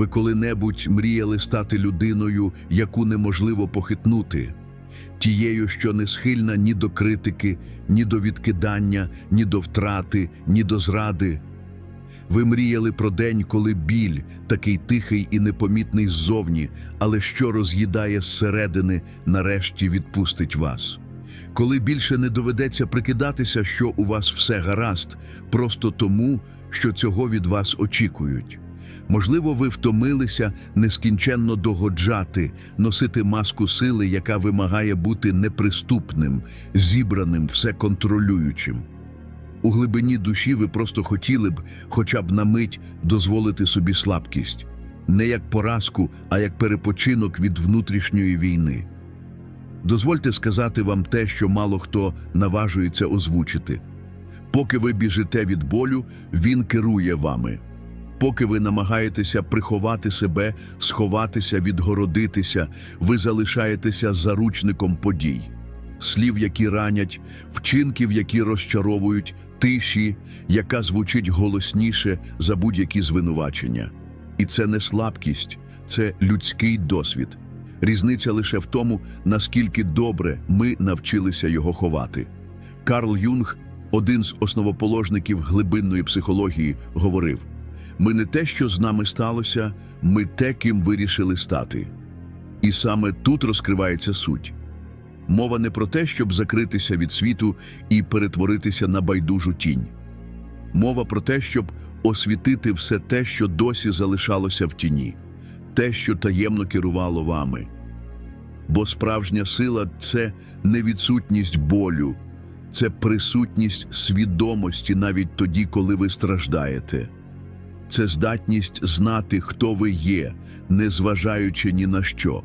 Ви коли-небудь мріяли стати людиною, яку неможливо похитнути, тією, що не схильна ні до критики, ні до відкидання, ні до втрати, ні до зради. Ви мріяли про день, коли біль, такий тихий і непомітний ззовні, але що роз'їдає зсередини, нарешті відпустить вас. Коли більше не доведеться прикидатися, що у вас все гаразд, просто тому, що цього від вас очікують. Можливо, ви втомилися нескінченно догоджати, носити маску сили, яка вимагає бути неприступним, зібраним, все контролюючим. У глибині душі ви просто хотіли б, хоча б на мить, дозволити собі слабкість, не як поразку, а як перепочинок від внутрішньої війни. Дозвольте сказати вам те, що мало хто наважується озвучити. Поки ви біжите від болю, він керує вами. Поки ви намагаєтеся приховати себе, сховатися, відгородитися, ви залишаєтеся заручником подій. Слів, які ранять, вчинків, які розчаровують, тиші, яка звучить голосніше за будь-які звинувачення. І це не слабкість, це людський досвід. Різниця лише в тому, наскільки добре ми навчилися його ховати. Карл Юнг, один з основоположників глибинної психології, говорив: ми не те, що з нами сталося, ми те, ким вирішили стати. І саме тут розкривається суть. Мова не про те, щоб закритися від світу і перетворитися на байдужу тінь. Мова про те, щоб освітити все те, що досі залишалося в тіні, те, що таємно керувало вами. Бо справжня сила це не відсутність болю, це присутність свідомості навіть тоді, коли ви страждаєте. Це здатність знати, хто ви є, незважаючи ні на що.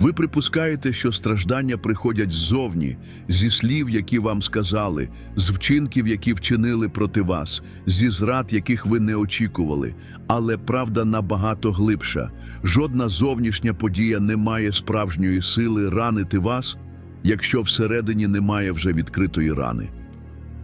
Ви припускаєте, що страждання приходять ззовні, зі слів, які вам сказали, з вчинків, які вчинили проти вас, зі зрад, яких ви не очікували. Але правда набагато глибша. Жодна зовнішня подія не має справжньої сили ранити вас, якщо всередині немає вже відкритої рани.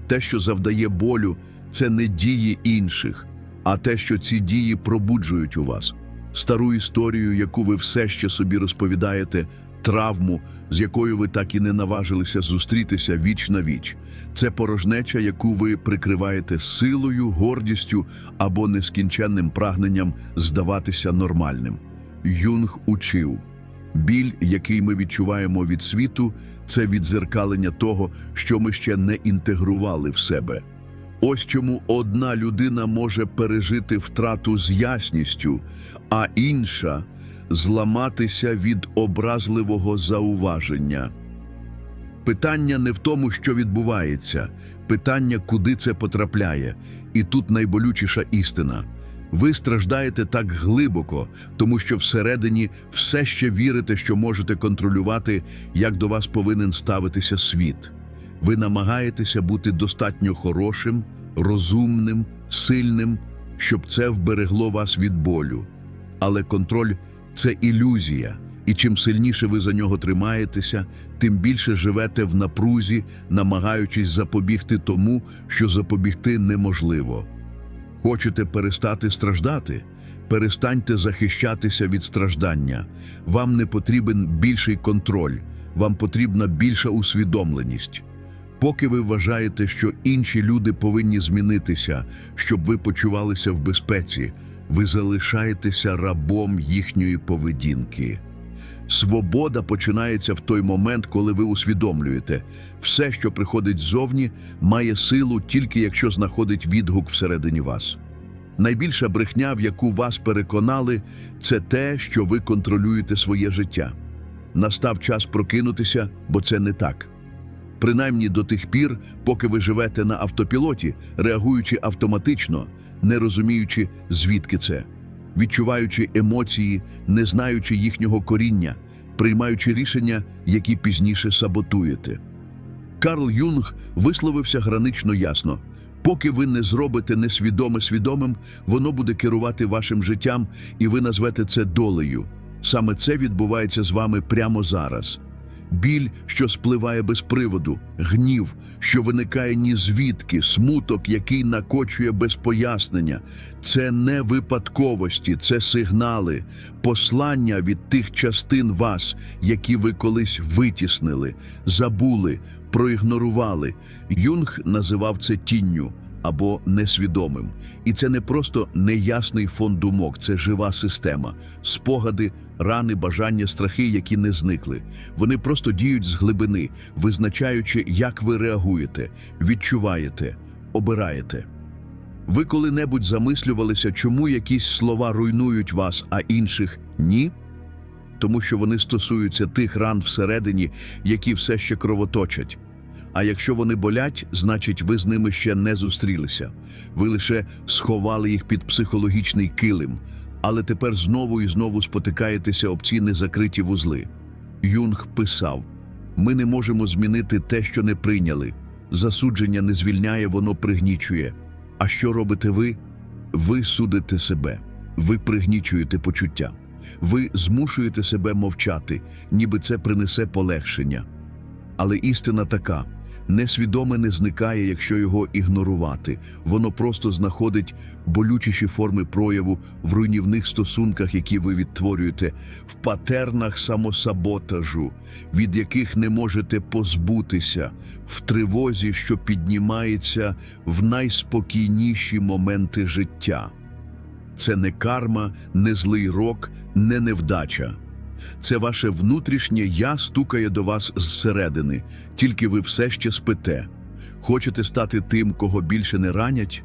Те, що завдає болю, це не дії інших, а те, що ці дії пробуджують у вас стару історію, яку ви все ще собі розповідаєте, травму, з якою ви так і не наважилися зустрітися віч на віч. Це порожнеча, яку ви прикриваєте силою, гордістю або нескінченним прагненням здаватися нормальним. Юнг учив. Біль, який ми відчуваємо від світу, це відзеркалення того, що ми ще не інтегрували в себе. Ось чому одна людина може пережити втрату з ясністю, а інша зламатися від образливого зауваження. Питання не в тому, що відбувається, питання, куди це потрапляє. І тут найболючіша істина. Ви страждаєте так глибоко, тому що всередині все ще вірите, що можете контролювати, як до вас повинен ставитися світ. Ви намагаєтеся бути достатньо хорошим, розумним, сильним, щоб це вберегло вас від болю. Але контроль це ілюзія, і чим сильніше ви за нього тримаєтеся, тим більше живете в напрузі, намагаючись запобігти тому, що запобігти неможливо. Хочете перестати страждати? Перестаньте захищатися від страждання. Вам не потрібен більший контроль, вам потрібна більша усвідомленість. Поки ви вважаєте, що інші люди повинні змінитися, щоб ви почувалися в безпеці, ви залишаєтеся рабом їхньої поведінки. Свобода починається в той момент, коли ви усвідомлюєте, все, що приходить ззовні, має силу тільки якщо знаходить відгук всередині вас. Найбільша брехня, в яку вас переконали, це те, що ви контролюєте своє життя. Настав час прокинутися, бо це не так. Принаймні до тих пір, поки ви живете на автопілоті, реагуючи автоматично, не розуміючи, звідки це, відчуваючи емоції, не знаючи їхнього коріння, приймаючи рішення, які пізніше саботуєте. Карл Юнг висловився гранично ясно. Поки ви не зробите несвідоме свідомим, воно буде керувати вашим життям, і ви назвете це долею. Саме це відбувається з вами прямо зараз. Біль, що спливає без приводу, гнів, що виникає ні звідки, смуток, який накочує без пояснення. Це не випадковості, це сигнали, послання від тих частин вас, які ви колись витіснили, забули, проігнорували. Юнг називав це тінню або несвідомим. І це не просто неясний фон думок, це жива система, спогади, рани, бажання, страхи, які не зникли. Вони просто діють з глибини, визначаючи, як ви реагуєте, відчуваєте, обираєте. Ви коли-небудь замислювалися, чому якісь слова руйнують вас, а інших ні? Тому що вони стосуються тих ран всередині, які все ще кровоточать. А якщо вони болять, значить ви з ними ще не зустрілися. Ви лише сховали їх під психологічний килим, але тепер знову і знову спотикаєтеся об ці незакриті вузли. Юнг писав: ми не можемо змінити те, що не прийняли. Засудження не звільняє, воно пригнічує. А що робите ви? Ви судите себе, ви пригнічуєте почуття, ви змушуєте себе мовчати, ніби це принесе полегшення. Але істина така: несвідоме не зникає, якщо його ігнорувати. Воно просто знаходить болючіші форми прояву в руйнівних стосунках, які ви відтворюєте, в патернах самосаботажу, від яких не можете позбутися, в тривозі, що піднімається в найспокійніші моменти життя. Це не карма, не злий рок, не невдача. Це ваше внутрішнє я стукає до вас зсередини, тільки ви все ще спите. Хочете стати тим, кого більше не ранять?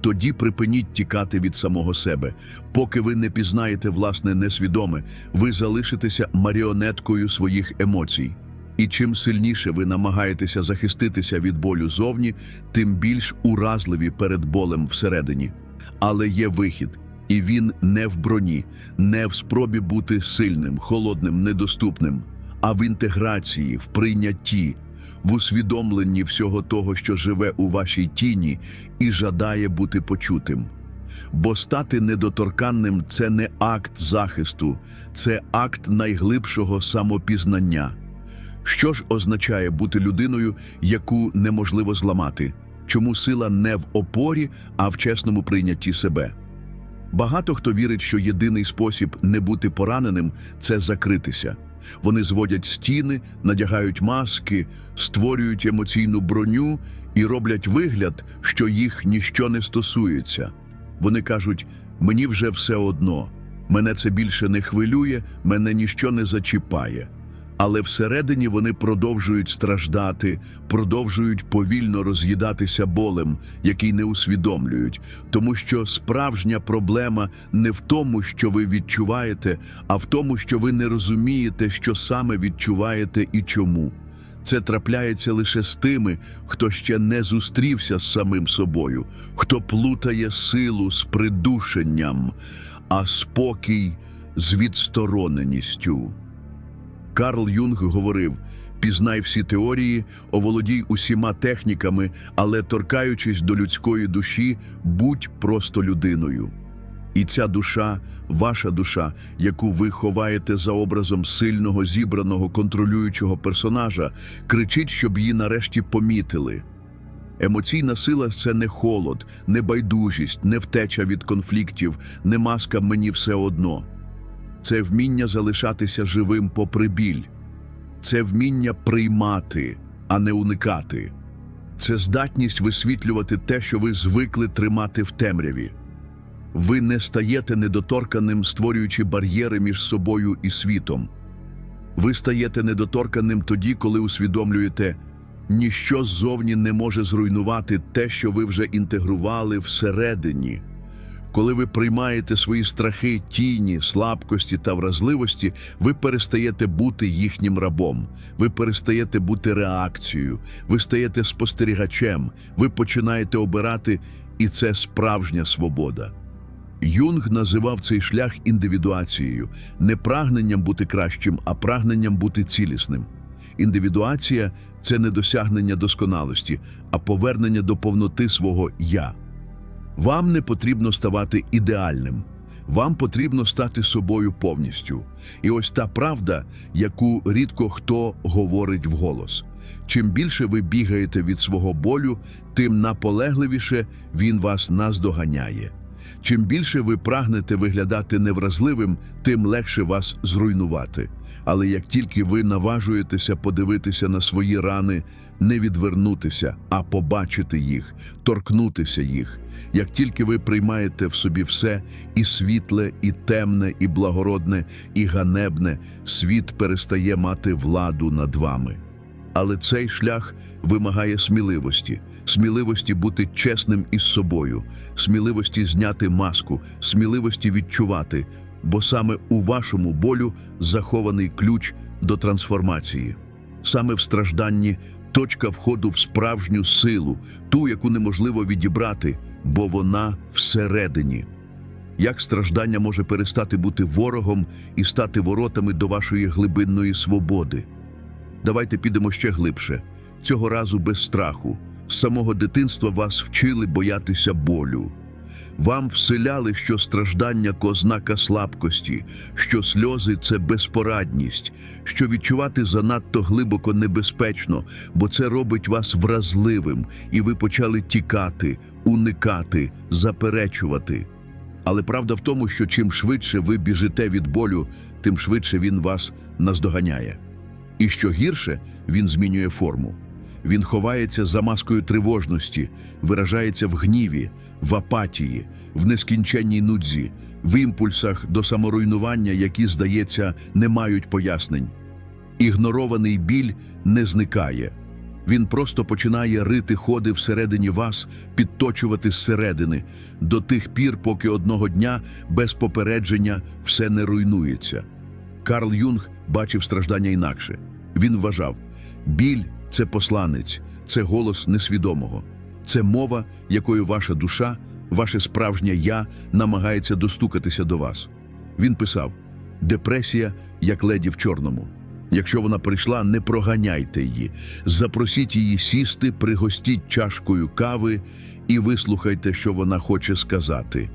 Тоді припиніть тікати від самого себе. Поки ви не пізнаєте власне несвідоме, ви залишитеся маріонеткою своїх емоцій. І чим сильніше ви намагаєтеся захиститися від болю зовні, тим більш уразливі перед болем всередині. Але є вихід. І він не в броні, не в спробі бути сильним, холодним, недоступним, а в інтеграції, в прийнятті, в усвідомленні всього того, що живе у вашій тіні і жадає бути почутим. Бо стати недоторканним це не акт захисту, це акт найглибшого самопізнання. Що ж означає бути людиною, яку неможливо зламати? Чому сила не в опорі, а в чесному прийнятті себе? Багато хто вірить, що єдиний спосіб не бути пораненим це закритися. Вони зводять стіни, надягають маски, створюють емоційну броню і роблять вигляд, що їх ніщо не стосується. Вони кажуть: мені вже все одно, мене це більше не хвилює, мене ніщо не зачіпає. Але всередині вони продовжують страждати, продовжують повільно роз'їдатися болем, який не усвідомлюють, тому що справжня проблема не в тому, що ви відчуваєте, а в тому, що ви не розумієте, що саме відчуваєте і чому. Це трапляється лише з тими, хто ще не зустрівся з самим собою, хто плутає силу з придушенням, а спокій з відстороненістю. Карл Юнг говорив: пізнай всі теорії, оволодій усіма техніками, але торкаючись до людської душі, будь просто людиною. І ця душа, ваша душа, яку ви ховаєте за образом сильного, зібраного, контролюючого персонажа, кричить, щоб її нарешті помітили. Емоційна сила це не холод, не байдужість, не втеча від конфліктів, не маска мені все одно. Це вміння залишатися живим попри біль, це вміння приймати, а не уникати, це здатність висвітлювати те, що ви звикли тримати в темряві. Ви не стаєте недоторканим, створюючи бар'єри між собою і світом. Ви стаєте недоторканим тоді, коли усвідомлюєте, ніщо ззовні не може зруйнувати те, що ви вже інтегрували всередині. Коли ви приймаєте свої страхи, тіні, слабкості та вразливості, ви перестаєте бути їхнім рабом, ви перестаєте бути реакцією, ви стаєте спостерігачем, ви починаєте обирати, і це справжня свобода. Юнг називав цей шлях індивідуацією, не прагненням бути кращим, а прагненням бути цілісним. Індивідуація це не досягнення досконалості, а повернення до повноти свого я. Вам не потрібно ставати ідеальним. Вам потрібно стати собою повністю. І ось та правда, яку рідко хто говорить вголос. Чим більше ви бігаєте від свого болю, тим наполегливіше він вас наздоганяє. Чим більше ви прагнете виглядати невразливим, тим легше вас зруйнувати. Але як тільки ви наважуєтеся подивитися на свої рани, не відвернутися, а побачити їх, торкнутися їх, як тільки ви приймаєте в собі все і світле, і темне, і благородне, і ганебне, світ перестає мати владу над вами. Але цей шлях вимагає сміливості, сміливості бути чесним із собою, сміливості зняти маску, сміливості відчувати, бо саме у вашому болю захований ключ до трансформації. Саме в стражданні точка входу в справжню силу, ту, яку неможливо відібрати, бо вона всередині. Як страждання може перестати бути ворогом і стати воротами до вашої глибинної свободи? Давайте підемо ще глибше. Цього разу без страху. З самого дитинства вас вчили боятися болю. Вам вселяли, що страждання – ознака слабкості, що сльози – це безпорадність, що відчувати занадто глибоко небезпечно, бо це робить вас вразливим, і ви почали тікати, уникати, заперечувати. Але правда в тому, що чим швидше ви біжите від болю, тим швидше він вас наздоганяє. І що гірше, він змінює форму. Він ховається за маскою тривожності, виражається в гніві, в апатії, в нескінченній нудзі, в імпульсах до саморуйнування, які, здається, не мають пояснень. Ігнорований біль не зникає. Він просто починає рити ходи всередині вас, підточувати зсередини, до тих пір, поки одного дня без попередження все не руйнується. Карл Юнг бачив страждання інакше. Він вважав, біль це посланець, це голос несвідомого, це мова, якою ваша душа, ваше справжнє я намагається достукатися до вас. Він писав: депресія, як леді в чорному. Якщо вона прийшла, не проганяйте її, запросіть її сісти, пригостіть чашкою кави і вислухайте, що вона хоче сказати.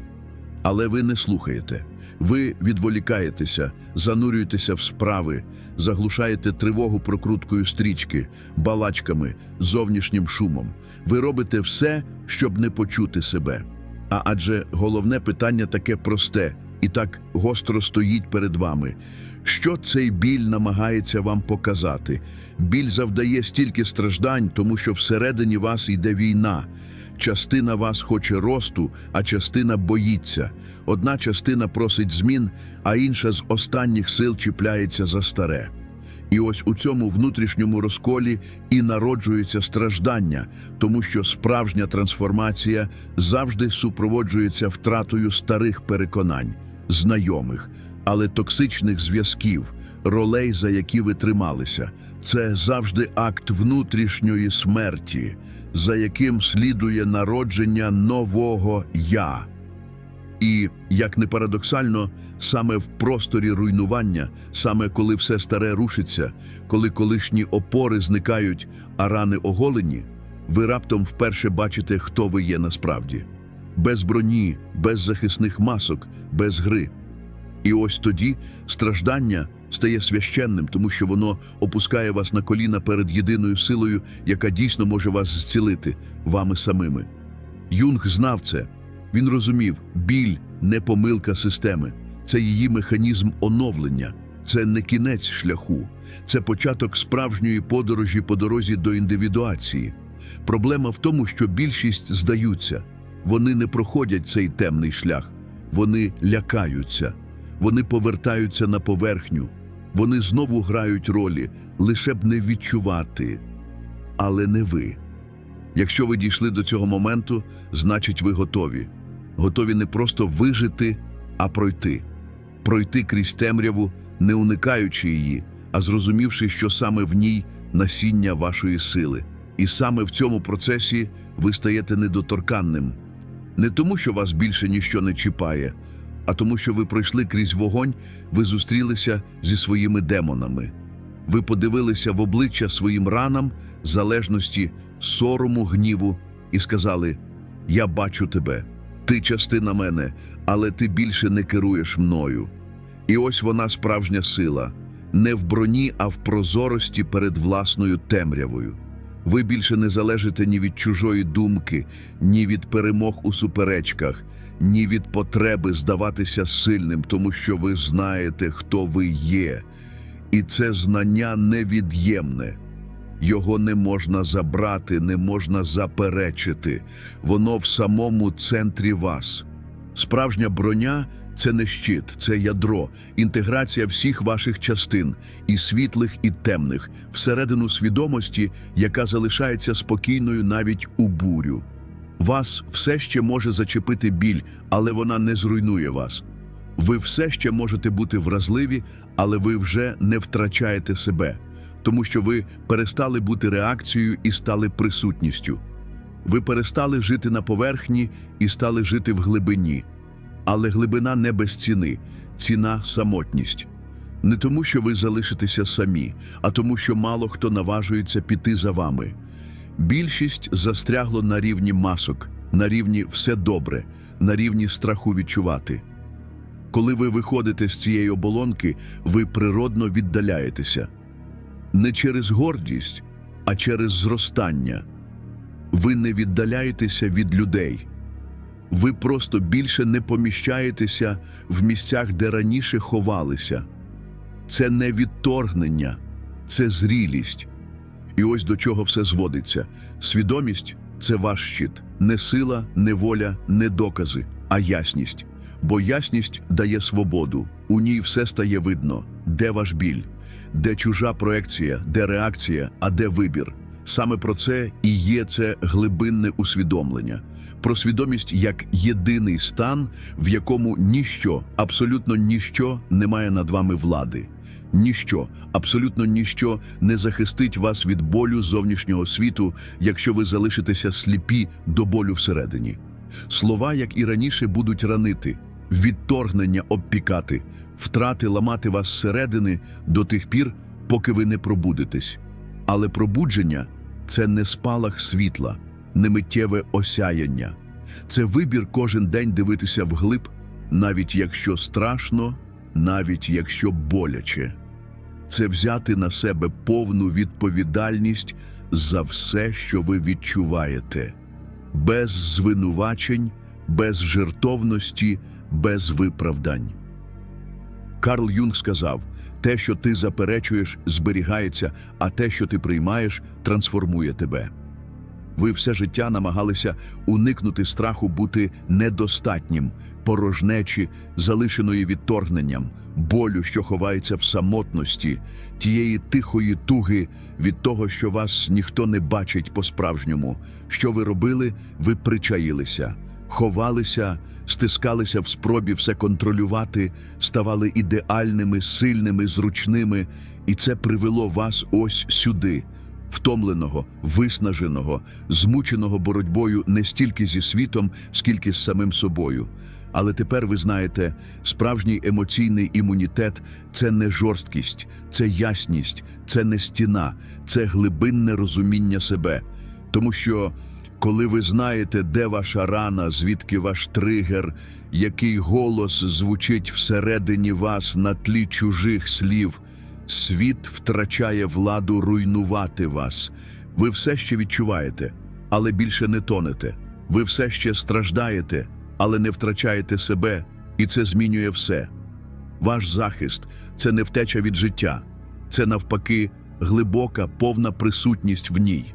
Але ви не слухаєте. Ви відволікаєтеся, занурюєтеся в справи, заглушаєте тривогу прокруткою стрічки, балачками, зовнішнім шумом. Ви робите все, щоб не почути себе. А адже головне питання таке просте і так гостро стоїть перед вами. Що цей біль намагається вам показати? Біль завдає стільки страждань, тому що всередині вас йде війна. Частина вас хоче росту, а частина боїться. Одна частина просить змін, а інша з останніх сил чіпляється за старе. І ось у цьому внутрішньому розколі і народжується страждання, тому що справжня трансформація завжди супроводжується втратою старих переконань, знайомих, але токсичних зв'язків, ролей, за які ви трималися. Це завжди акт внутрішньої смерті, за яким слідує народження нового я. І, як не парадоксально, саме в просторі руйнування, саме коли все старе рушиться, коли колишні опори зникають, а рани оголені, ви раптом вперше бачите, хто ви є насправді. Без броні, без захисних масок, без гри. І ось тоді страждання стає священним, тому що воно опускає вас на коліна перед єдиною силою, яка дійсно може вас зцілити вами самими. Юнг знав це. Він розумів, біль не помилка системи, це її механізм оновлення, це не кінець шляху, це початок справжньої подорожі по дорозі до індивідуації. Проблема в тому, що більшість здаються, вони не проходять цей темний шлях, вони лякаються, вони повертаються на поверхню, вони знову грають ролі, лише б не відчувати. Але не ви. Якщо ви дійшли до цього моменту, значить ви готові. Готові не просто вижити, а пройти. Пройти крізь темряву, не уникаючи її, а зрозумівши, що саме в ній насіння вашої сили. І саме в цьому процесі ви стаєте недоторканним. Не тому, що вас більше ніщо не чіпає, а тому, що ви пройшли крізь вогонь, ви зустрілися зі своїми демонами. Ви подивилися в обличчя своїм ранам, залежності, сорому, гніву і сказали: Я бачу тебе, Ти частина мене, але ти більше не керуєш мною. І ось вона справжня сила не в броні, а в прозорості перед власною темрявою. Ви більше не залежите ні від чужої думки, ні від перемог у суперечках, ні від потреби здаватися сильним, тому що ви знаєте, хто ви є. І це знання невід'ємне. Його не можна забрати, не можна заперечити. Воно в самому центрі вас. Справжня броня це не щит, це ядро, інтеграція всіх ваших частин, і світлих, і темних, всередину свідомості, яка залишається спокійною навіть у бурю. Вас все ще може зачепити біль, але вона не зруйнує вас. Ви все ще можете бути вразливі, але ви вже не втрачаєте себе, тому що ви перестали бути реакцією і стали присутністю. Ви перестали жити на поверхні і стали жити в глибині. Але глибина не без ціни, ціна самотність. Не тому, що ви залишитеся самі, а тому, що мало хто наважується піти за вами. Більшість застрягло на рівні масок, на рівні все добре, на рівні страху відчувати. Коли ви виходите з цієї оболонки, ви природно віддаляєтеся. Не через гордість, а через зростання. Ви не віддаляєтеся від людей. Ви просто більше не поміщаєтеся в місцях, де раніше ховалися. Це не відторгнення, це зрілість. І ось до чого все зводиться. Свідомість це ваш щит, не сила, не воля, не докази, а ясність. Бо ясність дає свободу, у ній все стає видно, де ваш біль, де чужа проекція, де реакція, а де вибір. Саме про це і є це глибинне усвідомлення, про свідомість як єдиний стан, в якому ніщо, абсолютно ніщо не має над вами влади. Ніщо, абсолютно ніщо не захистить вас від болю зовнішнього світу, якщо ви залишитеся сліпі до болю всередині. Слова, як і раніше, будуть ранити, відторгнення обпікати, втрати ламати вас зсередини до тих пір, поки ви не пробудетесь. Але пробудження це не спалах світла, не миттєве осяяння. Це вибір кожен день дивитися вглиб, навіть якщо страшно, навіть якщо боляче. Це взяти на себе повну відповідальність за все, що ви відчуваєте, без звинувачень, без жертовності, без виправдань. Карл Юнг сказав: те, що ти заперечуєш, зберігається, а те, що ти приймаєш, трансформує тебе. Ви все життя намагалися уникнути страху бути недостатнім, порожнечі, залишеної відторгненням, болю, що ховається в самотності, тієї тихої туги від того, що вас ніхто не бачить по-справжньому. Що ви робили, ви причаїлися, ховалися, стискалися в спробі все контролювати, ставали ідеальними, сильними, зручними, і це привело вас ось сюди втомленого, виснаженого, змученого боротьбою не стільки зі світом, скільки з самим собою. Але тепер ви знаєте, справжній емоційний імунітет це не жорсткість, це ясність, це не стіна, це глибинне розуміння себе. Тому що, коли ви знаєте, де ваша рана, звідки ваш тригер, який голос звучить всередині вас на тлі чужих слів, Світ втрачає владу руйнувати вас. Ви все ще відчуваєте, але більше не тонете. Ви все ще страждаєте, але не втрачаєте себе, і це змінює все. Ваш захист це не втеча від життя, це навпаки глибока, повна присутність в ній.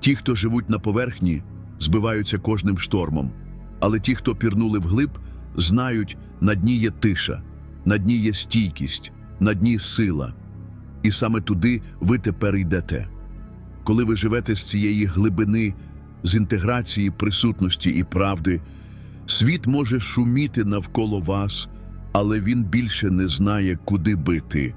Ті, хто живуть на поверхні, збиваються кожним штормом, але ті, хто пірнули вглиб, знають, на дні є тиша, на дні є стійкість, на дні сила. І саме туди ви тепер йдете. Коли ви живете з цієї глибини, з інтеграції присутності і правди, світ може шуміти навколо вас, але він більше не знає, куди бити.